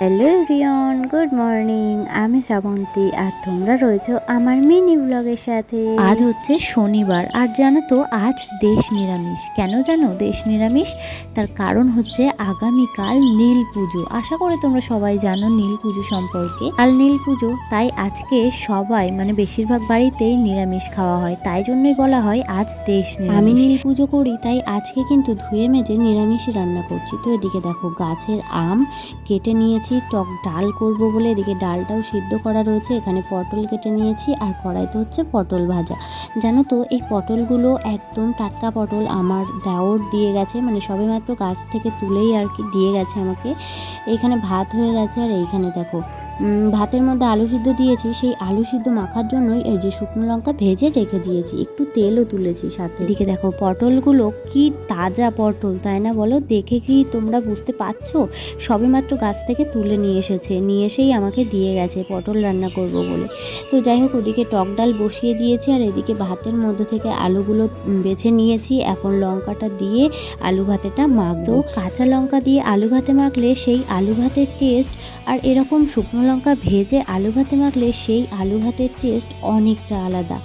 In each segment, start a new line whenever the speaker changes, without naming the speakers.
Hello রিয়ন good morning. আমি শ্রাবন্তী আর তোমরা রয়েছো আমার মিনি ব্লগের সাথে। আজ হচ্ছে শনিবার আর জানো তো আজ দেশ নিরামিষ। কেন জানো? দেশ নিরামিষ তার কারণ হচ্ছে আগামীকাল নীল পুজো। আশা করি তোমরা সবাই জানো নীল পুজো সম্পর্কে। কাল নীল পুজো তাই আজকে সবাই মানে বেশিরভাগ বাড়িতেই নিরামিষ খাওয়া হয়। তাই জন্যই বলা হয় আজ দেশ নিরামিষ। আমি নীল পুজো করি তাই আজকে কিন্তু ধুয়ে মেজে নিরামিষই রান্না করছি। তো এদিকে দেখো গাছের আম কেটে নিয়েছি। টক ডাল করব বলে এদিকে ডালটাও সিদ্ধ করা রয়েছে। এখানে পটল কেটে নিয়েছি আর কড়াইতে হচ্ছে পটল ভাজা। জানো তো, এই পটলগুলো একদম টাটকা পটল আমার দেওর দিয়ে গেছে মানে সবেমাত্র গাছ থেকে তুলেই আর কি দিয়ে গেছে আমাকে। এইখানে ভাত হয়ে গেছে আর এইখানে দেখো ভাতের মধ্যে আলু সিদ্ধ দিয়েছি। সেই আলু সিদ্ধ মাখার জন্যই এই যে শুকনো লঙ্কা ভেজে রেখে দিয়েছি, একটু তেলও তুলেছি সাথে। এদিকে দেখো, পটলগুলো কি তাজা পটল, তাই না বলো? দেখে কি তোমরা বুঝতে পারছ? সবেমাত্র গাছ থেকে তুলে নিয়ে এসেছে। নিয়ে এসেই আমাকে দিয়ে গেছে পটল রান্না করব বলে। তো যাই হোক ওদিকে টক ডাল বসিয়ে দিয়েছি আর এদিকে ভাতের মধ্যে থেকে আলুগুলো বেছে নিয়েছি। এখন লঙ্কাটা দিয়ে আলু ভাতেটা মাখবো। কাঁচা লঙ্কা দিয়ে আলু ভাতে মাখলে সেই আলু ভাতের টেস্ট আর এরকম শুকনো লঙ্কা ভেজে আলু ভাতে মাখলে সেই আলু ভাতের টেস্ট অনেকটা আলাদা।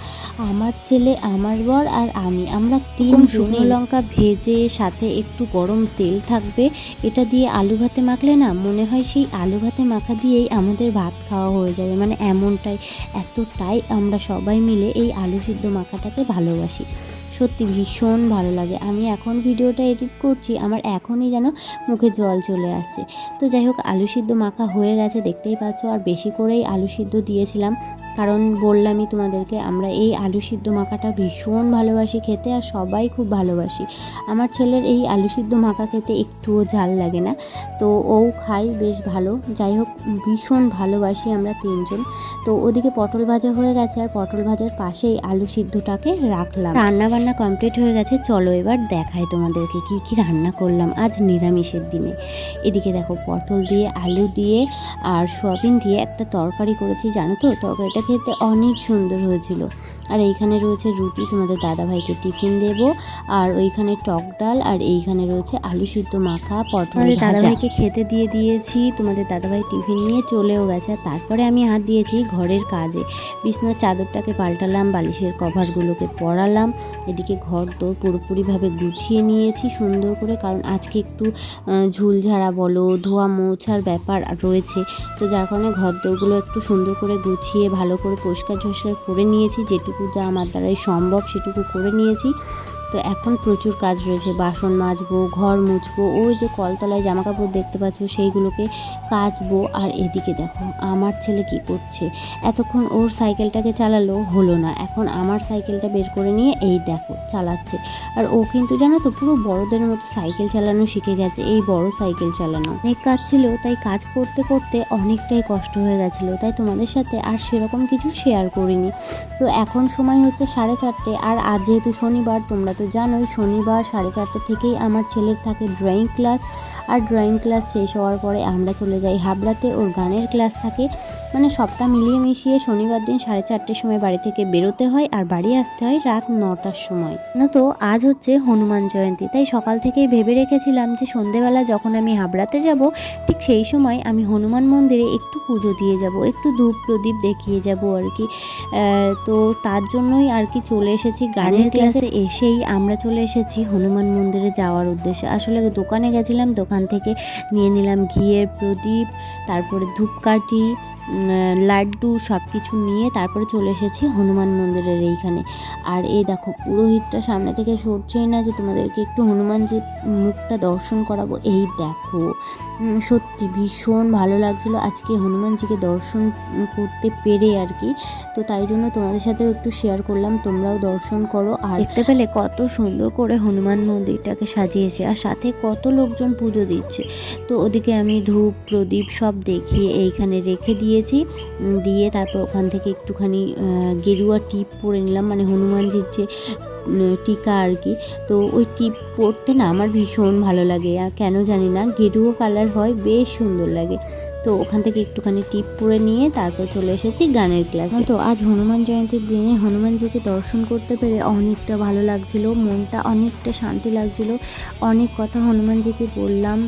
আমার ছেলে আমার বর আর আমি আমরা তিন শুকনো লঙ্কা ভেজে সাথে একটু গরম তেল থাকবে এটা দিয়ে আলু ভাতে মাখলে না মনে হয় সেই আলু ভাতে মাখা দিয়েই আমাদের ভাত খাওয়া হয়ে যাবে। মানে এমনটাই, এতটাই আমরা সবাই মিলে এই আলু সিদ্ধ মাখাটাকে ভালোবাসি। সত্যি ভীষণ ভালো লাগে। আমি এখন ভিডিওটা এডিট করছি, আমার এখনই যেন মুখে জল চলে আসছে। তো যাই হোক, আলু সিদ্ধ মাখা হয়ে গেছে, দেখতেই পাচ্ছ, আর বেশি করেই আলু সিদ্ধ দিয়েছিলাম। কারণ বললামই তোমাদেরকে, আমরা এই আলু সিদ্ধ মাখাটা ভীষণ ভালোবাসি খেতে, আর সবাই খুব ভালোবাসি। আমার ছেলের এই আলু সিদ্ধ মাখা খেতে একটুও ঝাল লাগে না, তো ও খাই বেশ ভালো। যাই হোক, ভীষণ ভালোবাসি আমরা তিনজন। তো ওদিকে পটল ভাজা হয়ে গেছে, আর পটল ভাজার পাশেই আলু সিদ্ধটাকে রাখলাম। রান্না বান্না কমপ্লিট হয়ে গেছে চলো এবার দেখাই তোমাদেরকে কি কি রান্না করলাম আজ নিরামিষের দিনে। এদিকে দেখো পটল দিয়ে আলু দিয়ে আর সোয়াবিন দিয়ে একটা তরকারি করেছি জানো তো? তরকারিটা খেতে অনেক সুন্দর হয়েছিল। আর এইখানে রয়েছে রুটি তোমাদের দাদাভাইকে টিফিন দেব। আর ওইখানে টক ডাল আর এইখানে রয়েছে আলু সিদ্ধ মাখা পটল দাদাভাইকে খেতে দিয়ে দিয়েছি তোমাদের দাদাভাই টিফিন নিয়ে চলেও গেছে। আর তারপরে আমি হাত দিয়েছি ঘরের কাজে। বিছনার চাদরটাকে পাল্টালাম বালিশের কভারগুলোকে পরালাম। এদিকে ঘর দোর পুরোপুরিভাবে গুছিয়ে নিয়েছি সুন্দর করে, কারণ আজকে একটু ঝুলঝাড়া বলো, ধোয়া মোছার ব্যাপার রয়েছে। তো যার কারণে ঘর দোরগুলো একটু সুন্দর করে গুছিয়ে, ভালো করে পরিষ্কার ঝরিষ্কার করে নিয়েছি। যেটুকু যা আমার দ্বারাই সম্ভব সেটুকু করে নিয়েছি। তো এখন প্রচুর কাজ রয়েছে। বাসন মাজবো, ঘর মুছবো, ওই যে কলতলায় জামা কাপড় দেখতে পাচ্ছ, সেইগুলোকে কাচবো। আর এদিকে দেখো, আমার ছেলে কি করছে? এতক্ষণ ওর সাইকেলটাকে চালালো, হলো না। এখন আমার সাইকেলটা বের করে নিয়ে এই দেখো, চালাচ্ছে। আর ও কিন্তু জানো তো, পুরো বড়দের মতো সাইকেল চালানো শিখে গেছে, এই বড় সাইকেল চালানো। অনেক কাজ ছিল, তাই কাজ করতে করতে অনেকটাই কষ্ট হয়ে গেছিল। তাই তোমাদের সাথে আর সেরকম কিছু শেয়ার করিনি। তো এখন সময় হচ্ছে সাড়ে চারটে, আর আজ যেহেতু শনিবার, তোমরা তো জানোই শনিবার সাড়ে চারটে থেকেই আমার ছেলের থাকে ড্রয়িং ক্লাস আর ড্রয়িং ক্লাস শেষ হওয়ার পরে আমরা চলে যাই হাবড়াতে। ওর গানের ক্লাস থাকে। মানে সবটা মিলিয়ে মিশিয়ে শনিবার দিন সাড়ে চারটের সময় বাড়ি থেকে বেরোতে হয় আর বাড়ি আসতে হয় রাত নটার সময়। না তো আজ হচ্ছে হনুমান জয়ন্তী। তাই সকাল থেকেই ভেবে রেখেছিলাম যে সন্ধেবেলা যখন আমি হাবড়াতে যাব ঠিক সেই সময় আমি হনুমান মন্দিরে একটু পুজো দিয়ে যাব একটু ধূপ প্রদীপ দেখিয়ে যাব আর কি। তো তার জন্যই আর কি চলে এসেছি গানের ক্লাসে এসেই আমরা চলে এসেছি হনুমান মন্দিরে যাওয়ার উদ্দেশ্যে। আসলে দোকানে গেছিলাম দোকান থেকে নিয়ে নিলাম ঘিয়ের প্রদীপ, তারপরে ধূপকাঠি লাড্ডু সব কিছু নিয়ে তারপরে চলে এসেছি হনুমান মন্দিরের এইখানে। আর এই দেখো, পুরোহিতটা সামনে থেকে সরছেই না যে তোমাদেরকে একটু হনুমানজির মুখটা দর্শন করাবো। এই দেখো সত্যি ভীষণ ভালো লাগছিল আজকে হনুমানজিকে দর্শন করতে পেরে আর কি। তো তাই জন্য তোমাদের সাথেও একটু শেয়ার করলাম, তোমরাও দর্শন করো। আর দেখতে পেলে কত সুন্দর করে হনুমান মন্দিরটাকে সাজিয়েছে, আর সাথে কত লোকজন পুজো দিচ্ছে। তো ওদিকে আমি ধূপ, প্রদীপ সব দেখিয়ে এইখানে রেখে দিয়েছি। দিয়ে তারপর ওখান থেকে একটুখানি গেরুয়া টিপ পরে নিলাম। মানে হনুমানজির যে টিকা আর কি। তো ওই টিপ পরতে না আমার ভীষণ ভালো লাগে। আর কেন জানি না, গেরুও কালার হয়, বেশ সুন্দর লাগে। তো ওখান থেকে একটুখানি টিপ পরে নিয়ে তারপর চলে এসেছি গানের ক্লাস। তো আজ হনুমান জয়ন্তীর দিনে হনুমানজিকে দর্শন করতে পেরে অনেকটা ভালো লাগছিল, মনটা অনেকটা শান্তি লাগছিল। অনেক কথা হনুমানজিকে বললাম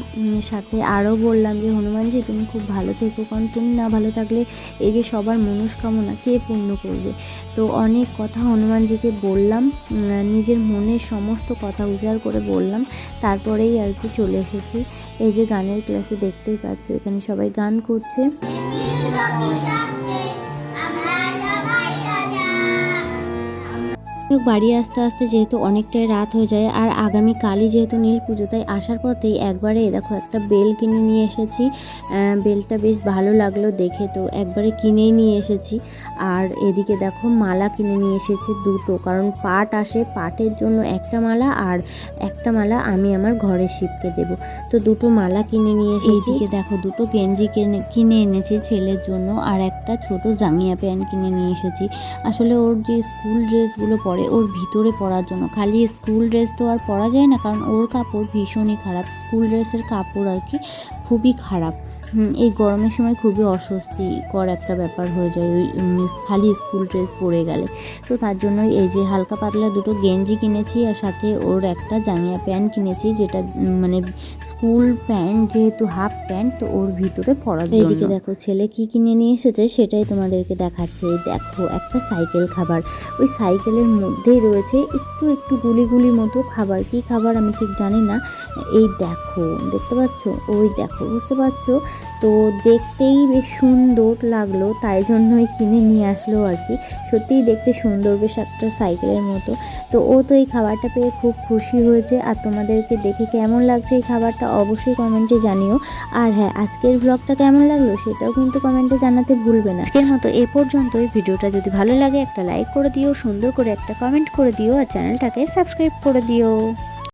সাথে আরও বললাম যে হনুমানজি তুমি খুব ভালো থেকো, কারণ তুমি না ভালো থাকলে এই যে সবার মনস্কামনা কে পূর্ণ করবে? তো অনেক কথা হনুমানজিকে বললাম নিজের মনের সমস্ত কথা উজাড় করে বললাম, তারপরেই আর কি চলে এসেছি। এই যে গানের ক্লাসে দেখতেই পাচ্ছ, এখানে সবাই গান করছে। বাড়ি আসতে আসতে যেহেতু অনেকটাই রাত হয়ে যায়, আর আগামী কালই যেহেতু নীল পুজো, তাই আসার পথেই একবারে দেখো একটা বেল কিনে নিয়ে এসেছি। বেলটা বেশ ভালো লাগল দেখে, তো একবারে কিনেই নিয়ে এসেছি। আর এদিকে দেখো মালা কিনে নিয়ে এসেছে দুটো, কারণ পাট আসে, পাটের জন্য একটা মালা আর একটা মালা আমি আমার ঘরে শিবকে দেব। তো দুটো মালা কিনে নিয়ে এইদিকে দেখো দুটো গেঞ্জি কিনে কিনে এনেছি ছেলের জন্য আর একটা ছোট জাঙ্গিয়া প্যান্ট কিনে নিয়ে এসেছি। আসলে ওর যে স্কুল ড্রেসগুলো পরে ওর ভিতরে পরার জন্য, খালি স্কুল ড্রেস তো আর পরা যায় না, কারণ ওর কাপড় ভীষণই খারাপ, স্কুল ড্রেসের কাপড় আর কি খুবই খারাপ। এই গরমের সময় খুবই অস্বস্তিকর একটা ব্যাপার হয়ে যায়। ওই খালি স্কুল ড্রেস পরে গেলে। তো তার জন্যই এই যে হালকা পাতলা দুটো গেঞ্জি কিনেছি আর সাথে ওর একটা জাঙ্গিয়া প্যান্ট কিনেছি, যেটা মানে স্কুল প্যান্ট যেহেতু হাফ প্যান্ট, তো ওর ভিতরে পরার জন্য। এইদিকে দেখো, ছেলে কি কিনে নিয়ে এসেছে সেটাই তোমাদেরকে দেখাচ্ছে। দেখো, একটা সাইকেল খাবার। ওই সাইকেলের মধ্যেই রয়েছে একটু একটু গুলি গুলি মতো খাবার। কি খাবার আমি ঠিক জানি না। এই দেখো, দেখতে পাচ্ছ? ওই দেখো, বুঝতে পারছ? তো দেখতেই বেশ সুন্দর লাগল, তাই জন্যই কিনে নিয়ে আসলো আর কি। সত্যিই দেখতে সুন্দর, বেশ একটা সাইকেলের মতো। তো ও তো এই খাবারটা পেয়ে খুব খুশি হয়েছে। আর তোমাদেরকে দেখে কেমন লাগছে এই খাবারটা অবশ্যই কমেন্টে জানিও। আর হ্যাঁ আজকের ব্লগটা কেমন লাগল সেটাও কিন্তু কমেন্টে জানাতে ভুলবে না। আজকের মতো এ পর্যন্ত পর্যন্তই। ভিডিওটা যদি ভালো লাগে একটা লাইক করে দিও, সুন্দর করে একটা কমেন্ট করে দিও, আর চ্যানেলটাকে সাবস্ক্রাইব করে দিও।